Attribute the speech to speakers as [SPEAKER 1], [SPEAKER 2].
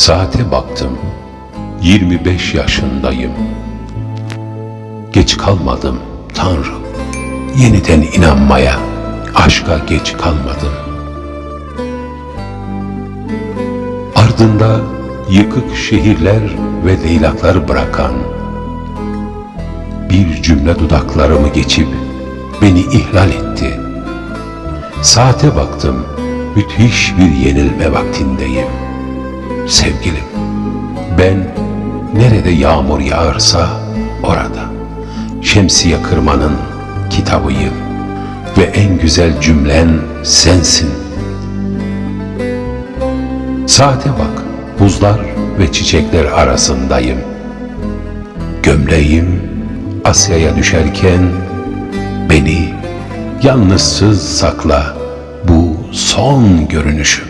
[SPEAKER 1] Saate baktım. 25 yaşındayım. Geç kalmadım Tanrım. Yeniden inanmaya, aşka geç kalmadım. Ardında yıkık şehirler ve leylaklar bırakan bir cümle dudaklarımı geçip beni ihlal etti. Saate baktım, müthiş bir yenilme vaktindeyim. Sevgilim, ben nerede yağmur yağarsa orada şemsiye kırmanın kitabıyım ve en güzel cümlen sensin. Saate bak, buzlar ve çiçekler arasındayım. Gömleğim Asya'ya düşerken beni yalnızsız sakla bu son görünüşüm.